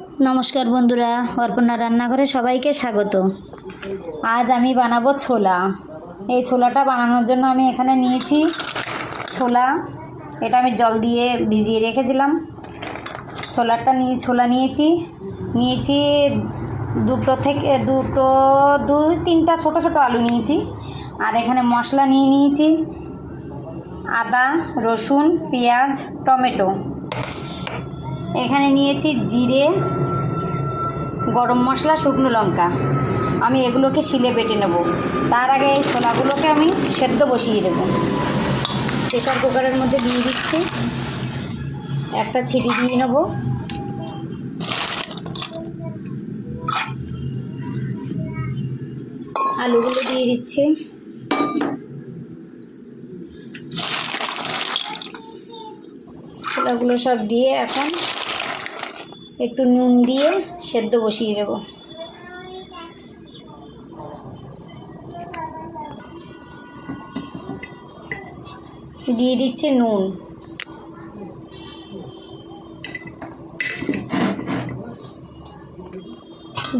নমস্কার বন্ধুরা, অর্পণা রান্নাঘরে সবাইকে স্বাগত। আজ আমি বানাবো ছোলা। এই ছোলাটা বানানোর জন্য আমি এখানে নিয়েছি ছোলা। এটা আমি জল দিয়ে ভিজিয়ে রেখেছিলাম। ছোলাটা নিয়ে ছোলা নিয়েছি। নিয়েছি দুটো থেকে দুটো দুই তিনটা ছোট ছোট আলু নিয়েছি। আর এখানে মশলা নিয়ে নিয়েছি। আদা, রসুন, পেঁয়াজ, টমেটো। এখানে নিয়েছি জিরে, গরম মশলা, শুকনো লঙ্কা। আমি এগুলোকে শিলে বেটে নেব। তার আগে এই ছোলাগুলোকে আমি সেদ্ধ বসিয়ে দেব। প্রেশার কুকারের মধ্যে দিয়ে দিচ্ছি। একটা ছিটি দিয়ে নেব। আলুগুলো দিয়ে দিচ্ছি। ছোলাগুলো সব দিয়ে এখন একটু নুন দিয়ে সেদ্ধ বসিয়ে দেব। দিয়ে দিচ্ছে নুন।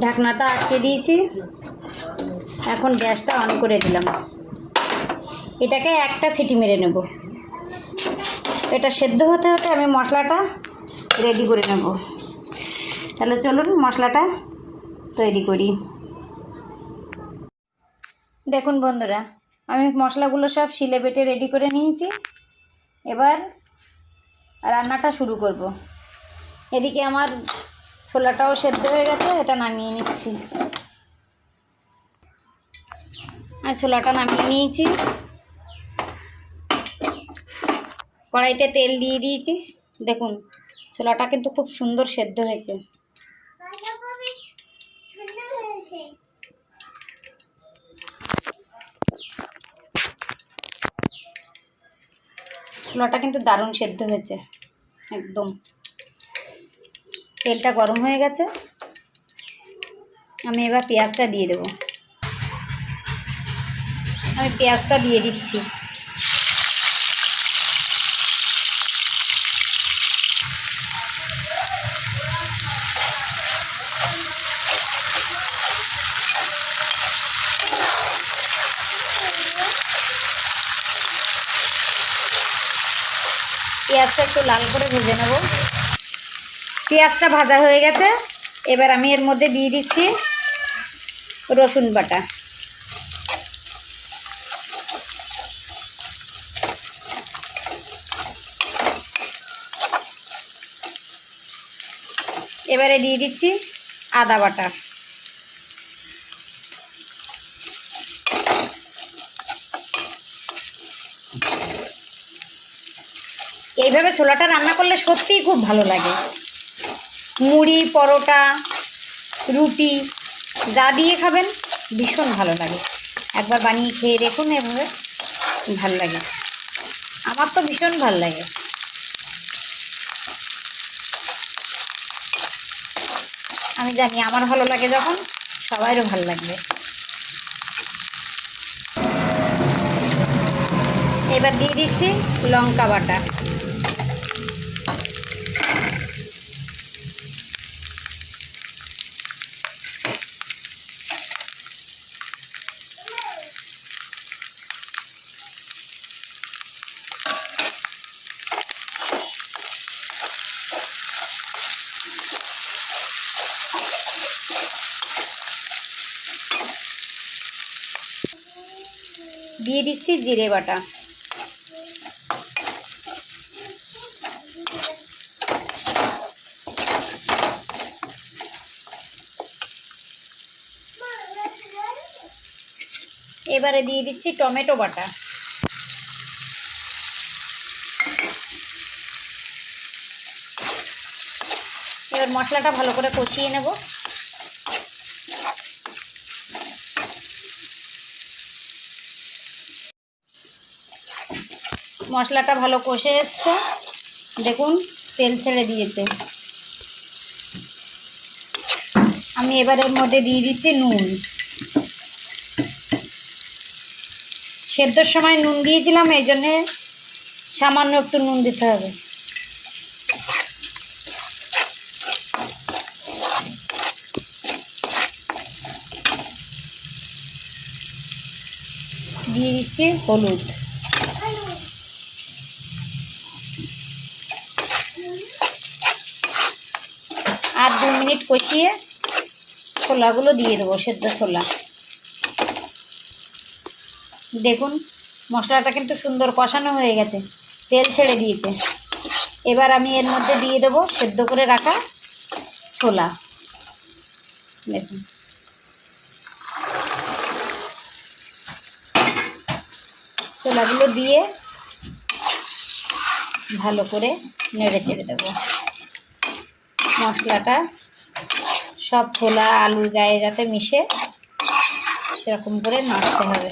ঢাকনাটা আটকে দিয়েছি। এখন গ্যাসটা অন করে দিলাম। এটাকে একটা সিটি মেরে নেব। এটা সেদ্ধ হতে হতে আমি মশলাটা রেডি করে নেব। তাহলে চলুন মশলাটা তৈরি করি। দেখুন বন্ধুরা, আমি মশলাগুলো সব শিলে বেটে রেডি করে নিয়েছি। এবার রান্নাটা শুরু করব। এদিকে আমার ছোলাটাও সেদ্ধ হয়ে গেছে, এটা নামিয়ে নিচ্ছি। আর ছোলাটা নামিয়ে নিয়েছি। কড়াইতে তেল দিয়ে দিয়েছি। দেখুন, ছোলাটা কিন্তু খুব সুন্দর সেদ্ধ হয়েছে। ছোলাটা কিন্তু দারুণ সেদ্ধ হয়েছে, একদম। তেলটা গরম হয়ে গেছে। আমি এবার পেঁয়াজটা দিয়ে দেবো। আমি পেঁয়াজটা দিয়ে দিচ্ছি। পেঁয়াজটা একটু লাল করে ভেজে নেব। পেঁয়াজটা ভাজা হয়ে গেছে। এবার আমি এর মধ্যে দিয়ে দিচ্ছি রসুন বাটা। এবারে দিয়ে দিচ্ছি আদা বাটা। এইভাবে ছোলাটা রান্না করলে সত্যিই খুব ভালো লাগে। মুড়ি, পরোটা, রুটি, যা দিয়ে খাবেন ভীষণ ভালো লাগে। একবার বানিয়ে খেয়ে দেখুন এভাবে ভালো লাগে। আমার তো ভীষণ ভালো লাগে। আমি জানি আমার ভালো লাগে যখন সবাইরও ভালো লাগবে। এবার দিয়ে দিচ্ছি লঙ্কা বাটা। দিয়ে দিচ্ছি জিরে বাটা। এবারে দিয়ে দিচ্ছি টমেটো বাটা। এবার মশলাটা ভালো করে কষিয়ে নেব। মশলাটা ভালো কষে এসছে। দেখুন, তেল ছেড়ে দিয়েছে। আমি এবারের মধ্যে দিয়ে দিচ্ছি নুন। সেদ্ধর সময় নুন দিয়েছিলাম, এই জন্যে সামান্য একটু নুন দিতে হবে। দিয়ে দিচ্ছি হলুদ। মিনিট কষিয়ে ছোলাগুলো দিয়ে দেবো, সেদ্ধ ছোলা। দেখুন, মশলাটা কিন্তু সুন্দর কষানো হয়ে গেছে, তেল ছেড়ে দিয়েছে। এবার আমি এর মধ্যে দিয়ে দেবো সেদ্ধ করে রাখা ছোলা। দেখুন। ছোলাগুলো দিয়ে ভালো করে নেড়ে ছেড়ে দেবো। মশলাটা সব ছোলা, আলুর গায়ে যাতে মিশে, সেরকম করে নাড়তে হবে।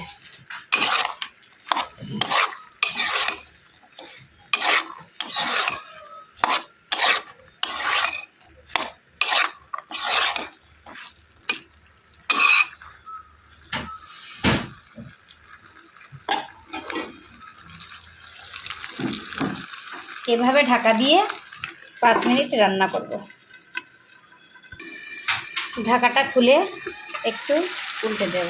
এভাবে ঢাকা দিয়ে পাঁচ মিনিট রান্না করব। ঢাকাটা খুলে একটু উল্টে দেব।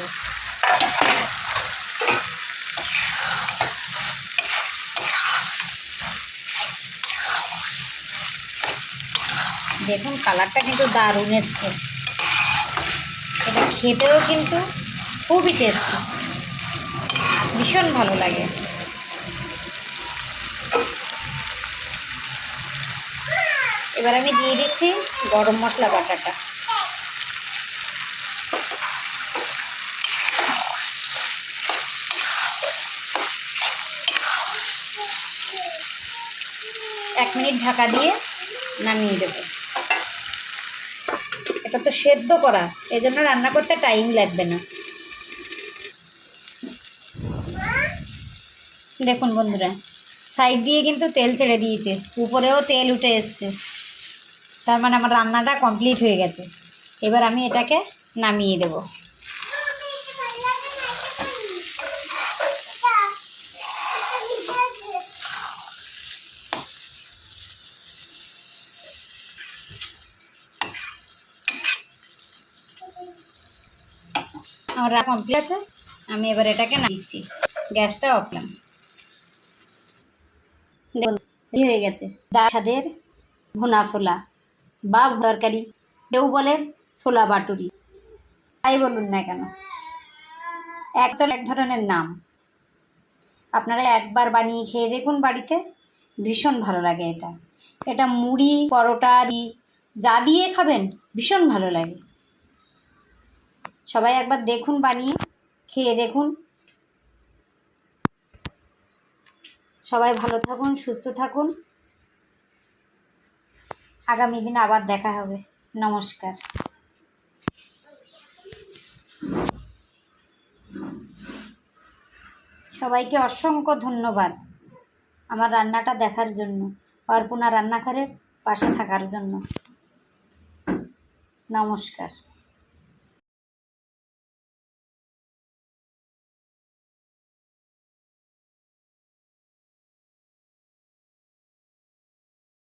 দেখুন, কালারটা কিন্তু দারুণ এসছে। এটা খেতেও কিন্তু খুবই টেস্টি ভীষণ ভালো লাগে। এবার আমি দিয়ে দিচ্ছি গরম মশলা বাটাটা। এক মিনিট ঢাকা দিয়ে নামিয়ে দেব। এটা তো সেদ্ধ করা, এই জন্য রান্না করতে টাইম লাগবে না। দেখুন বন্ধুরা সাইড দিয়ে কিন্তু তেল ছেড়ে দিয়েছে, উপরেও তেল উঠে এসছে। তার মানে আমার রান্নাটা কমপ্লিট হয়ে গেছে। এবার আমি এটাকে নামিয়ে দেব। আমার কমপ্লিট আছে, আমি এবার এটাকে না দিচ্ছি। গ্যাসটা অফলাম দেখুন হয়ে গেছে। দা স্বাদের ভুনা ছোলা বা তরকারি, কেউ বলে ছোলা বাটুরি। তাই বলুন না কেন? একজন এক ধরনের নাম। আপনারা একবার বানিয়ে খেয়ে দেখুন বাড়িতে। ভীষণ ভালো লাগে এটা। এটা মুড়ি, পরোটা যা দিয়ে খাবেন, ভীষণ ভালো লাগে। সবাই একবার দেখুন বানিয়ে, খেয়ে দেখুন। সবাই ভালো থাকুন, সুস্থ থাকুন। আগামী দিন আবার দেখা হবে। নমস্কার। সবাইকে অসংখ্য ধন্যবাদ আমার রান্নাটা দেখার জন্য, অর্পণা রান্নাঘরের পাশে থাকার জন্য। নমস্কার।